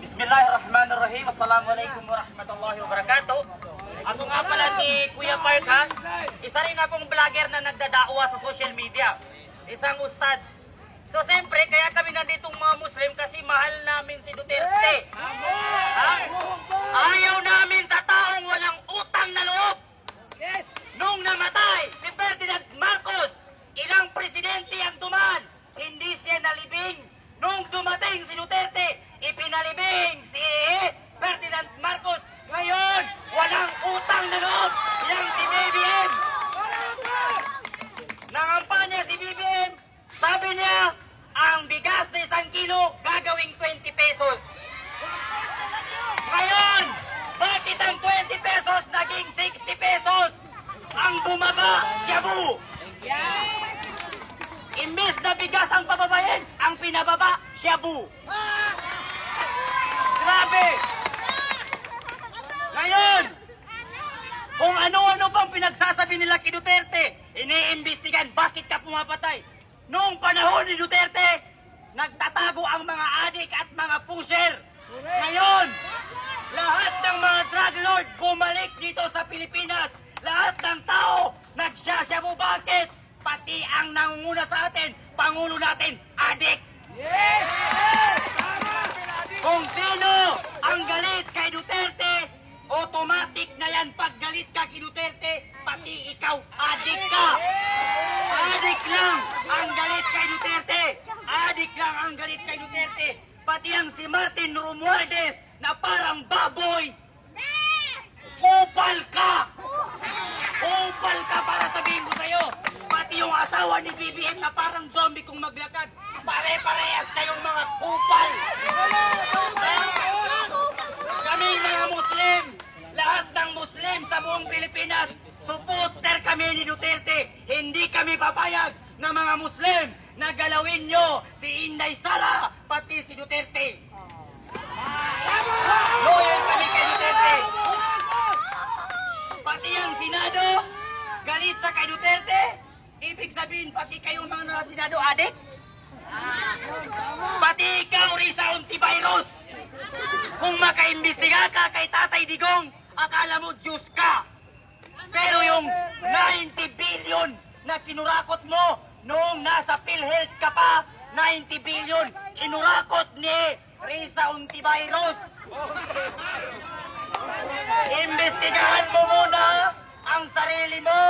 Bismillahirrahmanirrahim. Assalamualaikum warahmatullahi wabarakatuh. Ako nga pala si Kuya Park ha. Isa rin akong vlogger na nagdadawa sa social media. Isang ustads. So siyempre, kaya kami nanditong mga Muslim kasi mahal namin si Duterte. Ha? Ayaw namin sa taong walang utang na loob. Nung namatay si Ferdinand Marcos, ilang presidente ang duman, hindi siya nalibing. Nung dumating si Duterte, ipinalibing si Ferdinand Marcos. Ngayon, walang utang na loob. Yang si BBM. Nangampanya si BBM. Sabi niya, ang bigas na isang kilo gagawing 20 pesos. Ngayon, bakit ang 20 pesos naging 60 pesos? Ang bumaba, Yabu! Imbis na bigas ang pababayin, ang pinababa, Shabu! Grabe! Ngayon, kung ano-ano pang pinagsasabi nila kay Duterte, iniimbestigan bakit ka pumapatay. Noong panahon ni Duterte, nagtatago ang mga adik at mga pusher. Ngayon, lahat ng mga drug lord bumalik dito sa Pilipinas. Lahat ng tao nagsasyabu. Bakit? Pati ang nangunguna sa atin, Pangulo natin, adik. Kung sino ang galit kay Duterte, automatic na yan pag galit ka kay Duterte, pati ikaw, adik ka. Adik lang ang galit kay Duterte. Adik lang ang galit kay Duterte. Pati ang si Martin Romualdez na parang baboy. Kupal ka! Kupal ka para sabihin ko sa'yo. Pati yung asawa ni BBM na parang zombie kung maglakad. Pare-parehas kayong mga kupal. Kami mga Muslim, lahat ng Muslim sa buong Pilipinas, supporter kami ni Duterte. Hindi kami papayag na mga Muslim na galawin nyo si Inday Sara, pati si Duterte. Loyal kami kay Duterte. Pati ang Senado, galit sa kay Duterte. Ibig sabihin, pati kayong mga nasa Senado, adik? Pati ikaw, Risa Ontivirus. Kung makaimbestiga ka kay Tatay Digong, akala mo Diyos ka. Pero yung 90 billion na kinurakot mo noong nasa PhilHealth ka pa, 90 billion, inurakot ni Risa Ontivirus. Imbestigahan mo muna ang sarili mo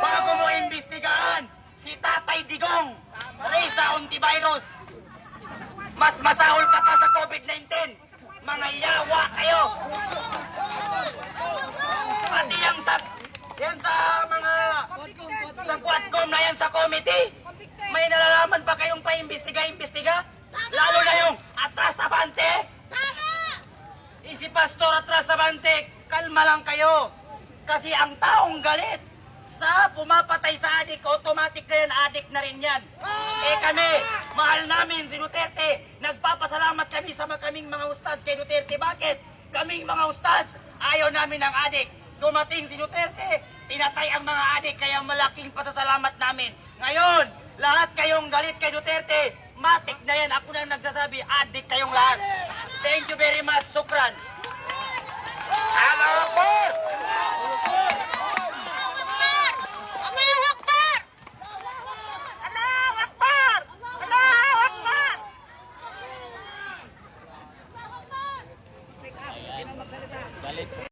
bago mo imbestigahan si Tatay Digong, Risa Ontivirus. Mas masahol ka pa sa COVID-19. Mga yawa kayo. Pati yung sa, yan sa mga sa Quadcom na yan sa committee. May nalalaman pa kayong pa-imbestiga-imbestiga? Lalo na yung atras abante. Eh, Si Pastor atras abante, kalma lang kayo. Kasi ang taong galit sa pumapatay sa adik, automatic na yan, adik na rin yan. Eh kami, mahal namin si Duterte. Nagpapasalamat kami sa mga kaming mga ustads kay Duterte. Bakit? Kaming mga ustads, ayaw namin ng adik. Dumating si Duterte, tinatay ang mga adik, kaya malaking pasasalamat namin. Ngayon, lahat kayong galit kay Duterte, matik na yan. Ako na nagsasabi, adik kayong lahat. Thank you very much. Sukran.